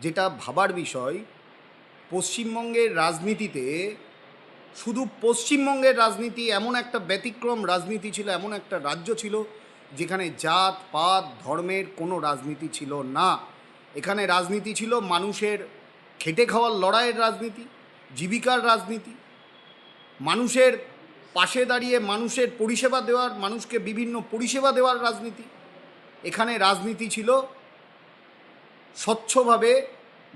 যেটা ভাবার বিষয়, পশ্চিমবঙ্গের রাজনীতিতে শুধু পশ্চিমবঙ্গের রাজনীতি এমন একটা ব্যতিক্রম রাজনীতি ছিল, এমন একটা রাজ্য ছিল যেখানে জাত, পাত, ধর্মের কোনো রাজনীতি ছিল না। এখানে রাজনীতি ছিল মানুষের খেটে খাওয়ার লড়াইয়ের রাজনীতি, জীবিকার রাজনীতি। মানুষের পাশে দাঁড়িয়ে মানুষের পরিষেবা দেওয়ার, মানুষকে বিভিন্ন পরিষেবা দেওয়ার রাজনীতি। এখানে রাজনীতি ছিল স্বচ্ছভাবে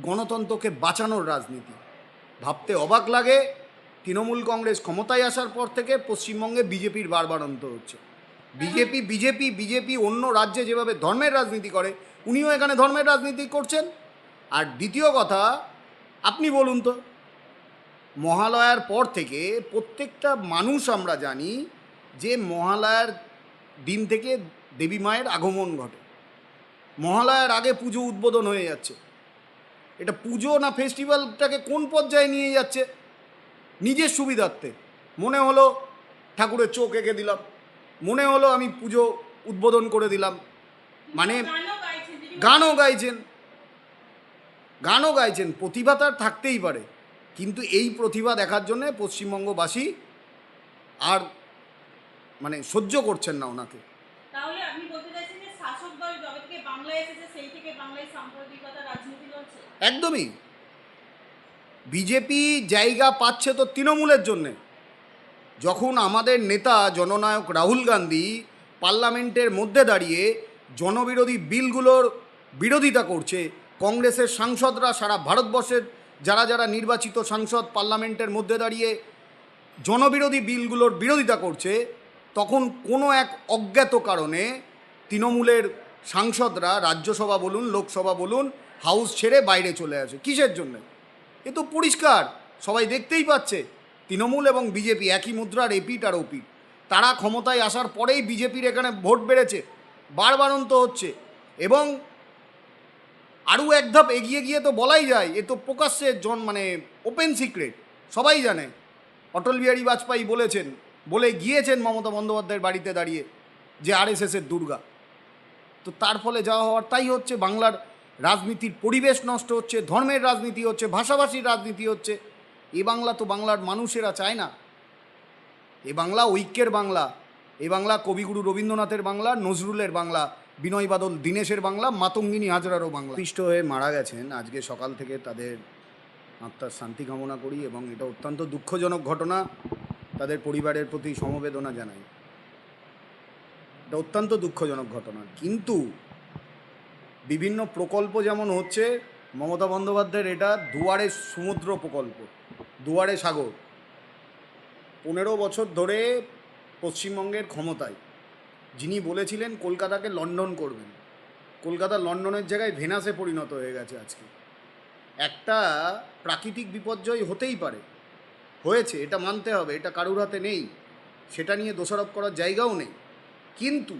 গণতন্ত্রকে বাঁচানোর রাজনীতি। ভাবতে অবাক লাগে, তৃণমূল কংগ্রেস ক্ষমতায় আসার পর থেকে পশ্চিমবঙ্গে বিজেপির বারবারন্ত হচ্ছে। বিজেপি বিজেপি বিজেপি অন্য রাজ্যে যেভাবে ধর্মের রাজনীতি করে, উনিও এখানে ধর্মের রাজনীতি করছেন। আর দ্বিতীয় কথা, আপনি বলুন তো, মহালয়ার পর থেকে প্রত্যেকটা মানুষ আমরা জানি যে মহালয়ার দিন থেকে দেবী মায়ের আগমন ঘটে। মহালয়ার আগে পুজো উদ্বোধন হয়ে যাচ্ছে। এটা পুজো না ফেস্টিভ্যালটাকে কোন পর্যায়ে নিয়ে যাচ্ছে? নিজের সুবিধার্থে। মনে হলো ঠাকুরের চোখ এঁকে দিলাম। মনে হলো আমি পুজো উদ্বোধন করে দিলাম। মানে গানও গাইছেন গানও গাইছেন। প্রতিভা তার থাকতেই পারে। কিন্তু এই প্রতিভা দেখার জন্যে পশ্চিমবঙ্গবাসী আর মানে সহ্য করছেন না ওনাকে তাহলে আপনি বলতে চাইছেন যে শাসক দল যবে থেকে একদমই। বিজেপি জায়গা পাচ্ছে তো তৃণমূলের জন্যে। যখন আমাদের নেতা জননায়ক রাহুল গান্ধী পার্লামেন্টের মধ্যে দাঁড়িয়ে জনবিরোধী বিলগুলোর বিরোধিতা করছে, কংগ্রেসের সাংসদরা সারা ভারতবর্ষের যারা যারা নির্বাচিত সাংসদ পার্লামেন্টের মধ্যে দাঁড়িয়ে জনবিরোধী বিলগুলোর বিরোধিতা করছে, তখন কোনো এক অজ্ঞাত কারণে তৃণমূলের সাংসদরা, রাজ্যসভা বলুন, লোকসভা বলুন, হাউস ছেড়ে বাইরে চলে আসে। কিসের জন্য? এ তো পরিষ্কার, সবাই দেখতেই পাচ্ছে। তৃণমূল এবং বিজেপি একই মুদ্রার এপিট আর ওপিট তারা ক্ষমতায় আসার পরেই বিজেপির এখানে ভোট বেড়েছে, বারবারন্ত হচ্ছে। এবং আরও এক ধাপ এগিয়ে গিয়ে তো বলাই যায়, এ তো প্রকাশ্যে জন মানে ওপেন সিক্রেট সবাই জানে। অটল বিহারী বাজপেয়ী বলেছেন, বলে গিয়েছেন মমতা বন্দ্যোপাধ্যায়ের বাড়িতে দাঁড়িয়ে যে আরএসএসের দুর্গা। তো তার ফলে যাওয়া হওয়ার তাই হচ্ছে বাংলার রাজনীতির পরিবেশ নষ্ট হচ্ছে, ধর্মের রাজনীতি হচ্ছে, ভাষাভাষীর রাজনীতি হচ্ছে। এ বাংলা তো বাংলার মানুষেরা চায় না। এ বাংলা ঐক্যের বাংলা। এ বাংলা কবিগুরু রবীন্দ্রনাথের বাংলা, নজরুলের বাংলা, বিনয় বাদল দীনেশের বাংলা, মাতঙ্গিনী হাজরারও বাংলা। পিষ্ট হয়ে মারা গেছেন। আজকে সকাল থেকে তাদের আত্মার শান্তি কামনা করি এবং এটা অত্যন্ত দুঃখজনক ঘটনা। তাদের পরিবারের প্রতি সমবেদনা জানাই। এটা অত্যন্ত দুঃখজনক ঘটনা। কিন্তু বিভিন্ন প্রকল্প যেমন হচ্ছে, মমতা বন্দ্যোপাধ্যায়ের এটা দুয়ারে সমুদ্র প্রকল্প, দুয়ারে সাগর। পনেরো বছর ধরে পশ্চিমবঙ্গের ক্ষমতায়। যিনি বলেছিলেন কলকাতাকে লন্ডন করবেন। কলকাতা লন্ডনের জায়গায় ভেনাসে পরিণত হয়ে গেছে আজকে। একটা প্রাকৃতিক বিপর্যয় হতেই পারে। হয়েছে, এটা মানতে হবে, এটা কারুর হাতে নেই। সেটা নিয়ে দোষারোপ করার জায়গাও নেই। কিন্তু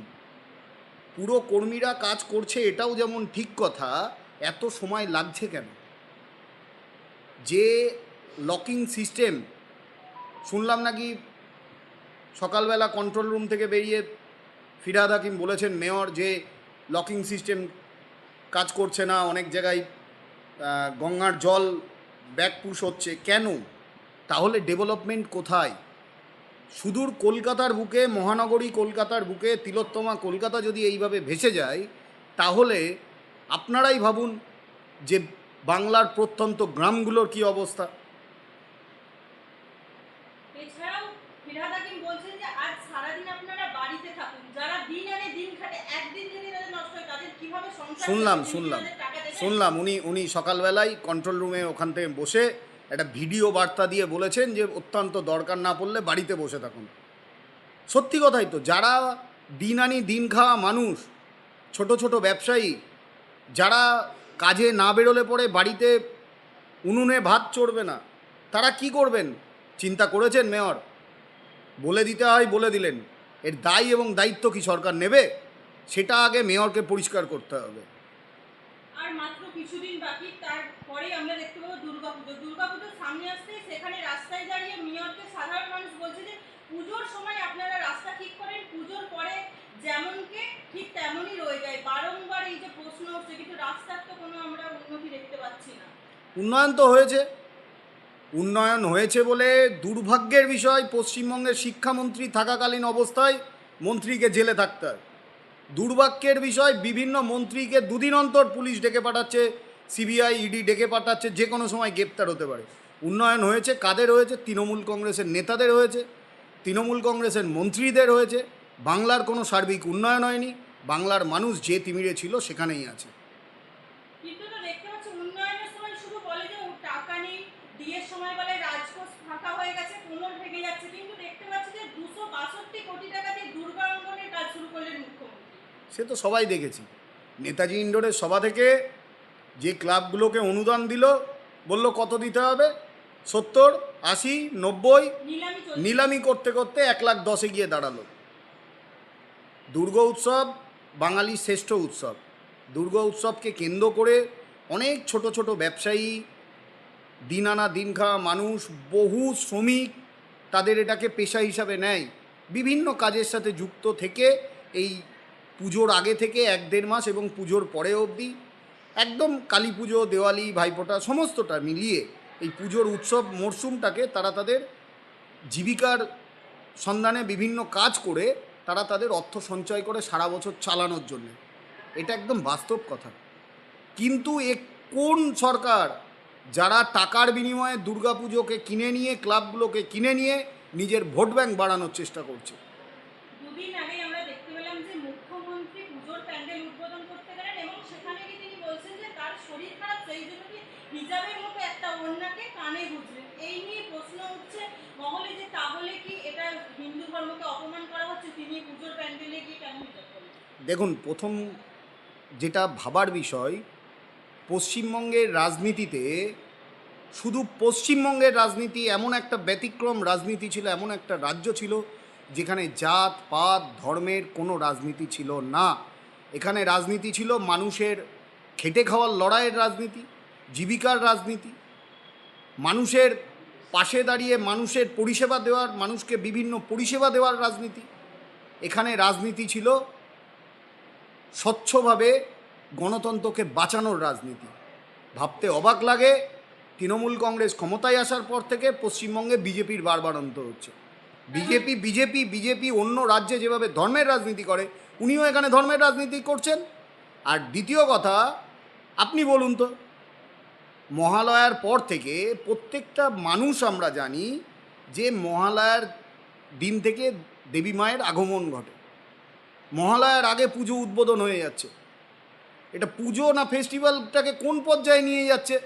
পুরো কর্মীরা কাজ করছে এটাও যেমন ঠিক কথা, এত সময় লাগছে কেন? যে লকিং সিস্টেম শুনলাম নাকি সকালবেলা কন্ট্রোল রুম থেকে বেরিয়ে ফিরাদ হাকিম বলেছেন, মেয়র, যে লকিং সিস্টেম কাজ করছে না, অনেক জায়গায় গঙ্গার জল ব্যাক পুশ হচ্ছে, কেন? তাহলে ডেভেলপমেন্ট কোথায়? সুদূর কলকাতার বুকে মহানগরী কলকাতার বুকে তিলোত্তমা কলকাতা যদি এইভাবে ভেসে যায় তাহলে আপনারাই ভাবুন যে বাংলার প্রত্যন্ত গ্রামগুলোর কি অবস্থা। এছাড়াও ফিরহাদ হাকিম বলছেন যে আজ সারাদিন আপনারা বাড়িতে থাকুন। যারা দিন আনে দিন খাটে একদিন যদি তাদের নষ্ট হয় তাদের কীভাবে শুনলাম শুনলাম? শুনলাম। উনি উনি সকালবেলায় কন্ট্রোল রুমে ওখান থেকে বসে একটা ভিডিও বার্তা দিয়ে বলেছেন যে অত্যন্ত দরকার না পড়লে বাড়িতে বসে থাকুন। সত্যি কথাই তো, যারা দিন আনি দিন খাওয়া মানুষ, ছোট ছোট ব্যবসায়ী, যারা কাজে না বেরোলে পরে বাড়িতে উনুনে ভাত চড়বে না, তারা কি করবেন? চিন্তা করেছেন মেয়র? বলে দিতে হয়, বলে দিলেন। এর দায় এবং দায়িত্ব কি সরকার নেবে? সেটা আগে মেয়রকে পরিষ্কার করতে হবে। আর মাত্র কিছুদিন বাকি পাবো সামনে আসতে সেখানে রাস্তায় দাঁড়িয়ে সাধারণ মানুষ বলছে যে, পুজোর সময় আপনারা রাস্তা ঠিক করেন, পুজোর পরে যেমনকে ঠিক তেমনই রয়ে যায়। বারংবার এই যে প্রশ্ন উঠছে, কিন্তু রাস্তার তো কোনো আমরা উন্নতি দেখতে পাচ্ছি উন্নয়ন তো হয়েছে। উন্নয়ন হয়েছে বলে দুর্ভাগ্যের বিষয়, পশ্চিমবঙ্গের শিক্ষামন্ত্রী থাকাকালীন অবস্থায় মন্ত্রীকে জেলে থাকতে হয়। দুর্ভাগ্যের বিষয়, বিভিন্ন মন্ত্রীকে দুদিন অন্তর পুলিশ ডেকে পাঠাচ্ছে। সিবিআই ইডি ডেকে পাঠাচ্ছে যে কোনো সময় গ্রেপ্তার হতে পারে। উন্নয়ন হয়েছে কাদের হয়েছে? তৃণমূল কংগ্রেসের নেতাদের হয়েছে তৃণমূল কংগ্রেসের মন্ত্রীদের হয়েছে। বাংলার কোনো সার্বিক উন্নয়ন হয়নি বাংলার মানুষ যে তিমিরে ছিল সেখানেই আছে। সে তো সবাই দেখেছি। নেতাজি ইন্ডোরের সভা থেকে যে ক্লাবগুলোকে অনুদান দিল, বলল কত দিতে হবে? সত্তর, আশি, নব্বই, নিলামি করতে করতে এক লাখ দশে গিয়ে দাঁড়াল। দুর্গা উৎসব, বাঙালির শ্রেষ্ঠ উৎসব। দুর্গা উৎসবকে কেন্দ্র করে অনেক ছোট ছোট ব্যবসায়ী দিন আনা দিন খাওয়া মানুষ, বহু শ্রমিক তাদের এটাকে পেশা হিসাবে নেয়। বিভিন্ন কাজের সাথে যুক্ত থেকে এই পুজোর আগে থেকে এক দেড় মাস এবং পুজোর পরে অবধি একদম কালী পুজো, দেওয়ালি, ভাইফোঁটা সমস্তটা মিলিয়ে এই পুজোর উৎসব মরশুমটাকে তারা তাদের জীবিকার সন্ধানে বিভিন্ন কাজ করে তারা তাদের অর্থ সঞ্চয় করে সারা বছর চালানোর জন্য। এটা একদম বাস্তব কথা। কিন্তু এ কোন সরকার যারা টাকার বিনিময়ে দুর্গাপুজোকে কিনে নিয়ে, ক্লাবগুলোকে কিনে নিয়ে নিজের ভোট ব্যাংক বাড়ানোর চেষ্টা করছে? দুদিন আগে আমরা দেখতে পেলাম যে মুখ্যমন্ত্রী পুজোর প্যান্ডেল উদ্বোধন করতে গেলেন এবং সেখানে গিয়ে তিনি বলছেন যে তার শরীর খারাপ সেই জন্য তিনি হিজাবের মতো একটা কানে এই নিয়ে প্রশ্ন মহলে যে তাহলে কি এটা হিন্দু ধর্মকে অপমান করা হচ্ছে? তিনি পুজোর প্যান্ডেলে গিয়ে দেখুন, প্রথম যেটা ভাবার বিষয়, পশ্চিমবঙ্গের রাজনীতিতে শুধু পশ্চিমবঙ্গের রাজনীতি এমন একটা ব্যতিক্রম রাজনীতি ছিল, এমন একটা রাজ্য ছিল যেখানে জাত, পাত, ধর্মের কোনো রাজনীতি ছিল না। এখানে রাজনীতি ছিল মানুষের খেটে খাওয়ার লড়াইয়ের রাজনীতি জীবিকার রাজনীতি। মানুষের পাশে দাঁড়িয়ে মানুষের পরিষেবা দেওয়ার, মানুষকে বিভিন্ন পরিষেবা দেওয়ার রাজনীতি। এখানে রাজনীতি ছিল স্বচ্ছভাবে গণতন্ত্রকে বাঁচানোর রাজনীতি। ভাবতে অবাক লাগে, তৃণমূল কংগ্রেস ক্ষমতায় আসার পর থেকে পশ্চিমবঙ্গে বিজেপির বারবারন্ত হচ্ছে। বিজেপি বিজেপি বিজেপি অন্য রাজ্যে যেভাবে ধর্মের রাজনীতি করে, উনিও এখানে ধর্মের রাজনীতি করছেন। আর দ্বিতীয় কথা, আপনি বলুন তো মহালয়ার পর থেকে প্রত্যেকটা মানুষ আমরা জানি যে মহালয়ার দিন থেকে দেবী মায়ের আগমন ঘটে। মহালয়ার আগে পুজো উদ্বোধন হয়ে যাচ্ছে। এটা পুজো না ফেস্টিভ্যালটাকে কোন পর্যায়ে নিয়ে যাচ্ছে?